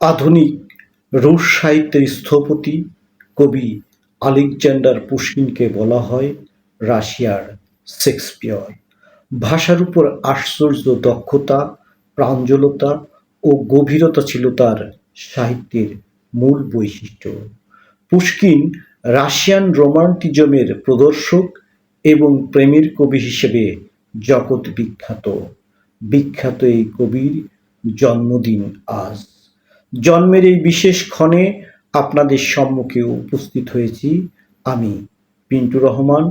আধুনিক রুশ সাহিত্যের স্থপতি কবি আলেকজান্ডার পুশকিনকে বলা হয় রাশিয়ার শেক্সপিয়র। ভাষার উপর আশ্চর্য দক্ষতা, প্রাঞ্জলতা ও গভীরতা ছিল তার সাহিত্যের মূল বৈশিষ্ট্য। পুশকিন রাশিয়ান রোমান্টিজমের প্রদর্শক এবং প্রেমের কবি হিসেবে জগৎ বিখ্যাত। বিখ্যাত এই কবির জন্মদিন আজ। জন্মের এই বিশেষ ক্ষণে আপনাদের সম্মুখে উপস্থিত হয়েছি আমি, পিন্টু রহমান,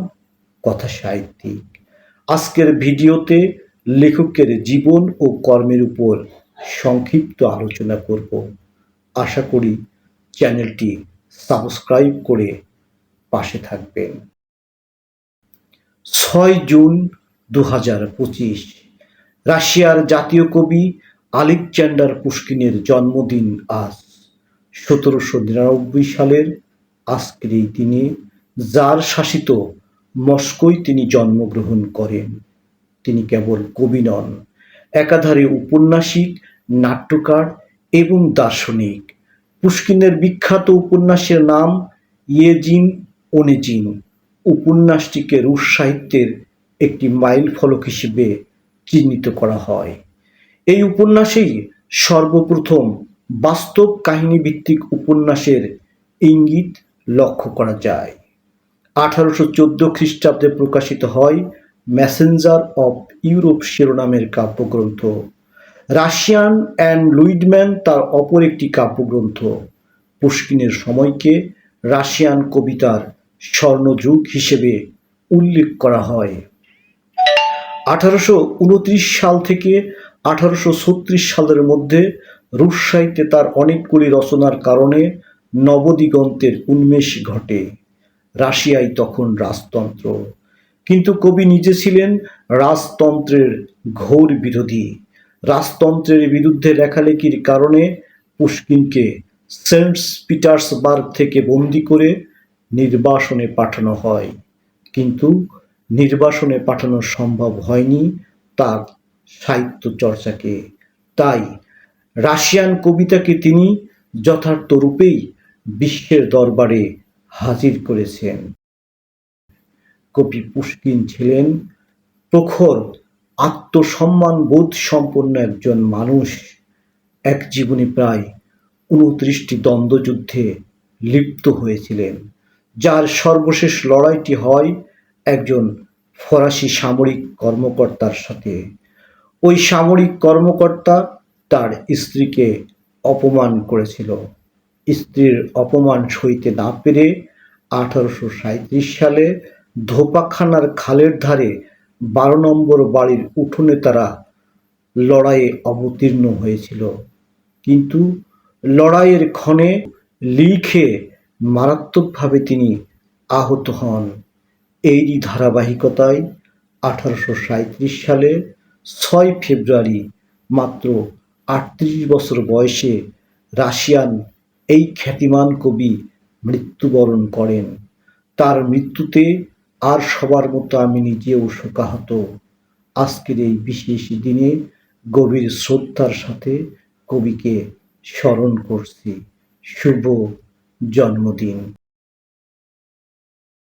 কথা সাহিত্যিক। আজকের ভিডিওতে লেখকের জীবন ও কর্মের উপর সংক্ষিপ্ত আলোচনা করব। আশা করি চ্যানেলটি সাবস্ক্রাইব করে পাশে থাকবেন। ছয় জুন দু হাজার পঁচিশ, রাশিয়ার জাতীয় কবি আলেকজান্ডার পুশকিনের জন্মদিন আজ, সতেরোশো নিরানব্বই সালের আজকের এই দিনে, যার শাসিত মস্কোয় তিনি জন্মগ্রহণ করেন। তিনি কেবল কবি নন, একাধারে উপন্যাসিক, নাট্যকার এবং দার্শনিক। পুশকিনের বিখ্যাত উপন্যাসের নাম ইয়েজিন ওনেজিন উপন্যাসটিকে রুশ সাহিত্যের একটি মাইল ফলক হিসেবে চিহ্নিত করা হয়। এই উপন্যাসেই সর্বপ্রথম বাস্তব কাহিনী ভিত্তিক উপন্যাসের ইঙ্গিত লক্ষ্য করা যায়। আঠারোশো চোদ্দ খ্রিস্টাব্দে প্রকাশিত হয় ম্যাসেঞ্জার অফ ইউরোপ শিরোনামের কাব্যগ্রন্থ। রাশিয়ান অ্যান্ড লুইডম্যান তার অপর একটি কাব্যগ্রন্থ। পুশকিনের সময়কে রাশিয়ান কবিতার স্বর্ণযুগ হিসেবে উল্লেখ করা হয়। আঠারোশো উনত্রিশ সাল থেকে আঠারোশো ছত্রিশ সালের মধ্যে রুশ সাহিত্যে তার অনেকগুলি রচনার কারণে নবদিগন্তের উন্মেষ ঘটে। রাশিয়ায় তখন রাজতন্ত্র। কিন্তু কবি নিজে ছিলেন রাজতন্ত্রের ঘোর বিরোধী। রাজতন্ত্রের বিরুদ্ধে লেখালেখির কারণে পুশকিনকে সেন্ট পিটার্সবার্গ থেকে বন্দি করে নির্বাসনে পাঠানো হয়। কিন্তু নির্বাসনে পাঠানো সম্ভব হয়নি তার সাহিত্য চর্চাকে। তাই রাশিয়ান কবিতাকে তিনি যথার্থ রূপেই বিশ্বের দরবারে হাজির করেছেন। কবি পুশকিন ছিলেন প্রখর আত্মসম্মান বোধ সম্পন্ন একজন মানুষ। এক জীবনে প্রায় উনত্রিশটি দ্বন্দ্বযুদ্ধে লিপ্ত হয়েছিলেন, যার সর্বশেষ লড়াইটি হয় একজন ফরাসি সামরিক কর্মকর্তার সাথে। ওই সামরিক কর্মকর্তা তার স্ত্রীকে অপমান করেছিল। স্ত্রীর অপমান সইতে না পেরে আঠারোশো সালে ধোপাখানার খালের ধারে বারো নম্বর বাড়ির উঠোনে তারা লড়াইয়ে অবতীর্ণ হয়েছিল। কিন্তু লড়াইয়ের ক্ষণে লিখে মারাত্মকভাবে তিনি আহত হন। এরই ধারাবাহিকতায় আঠারোশো সালে ছয় ফেব্রুয়ারি মাত্র আটত্রিশ বছর বয়সে রাশিয়ান এই খ্যাতিমান কবি মৃত্যুবরণ করেন। তার মৃত্যুতে আর সবার মতো আমি নিজেও শোকাহত। আজকের এই বিশেষ দিনে গভীর শ্রদ্ধার সাথে কবিকে স্মরণ করছি। শুভ জন্মদিন।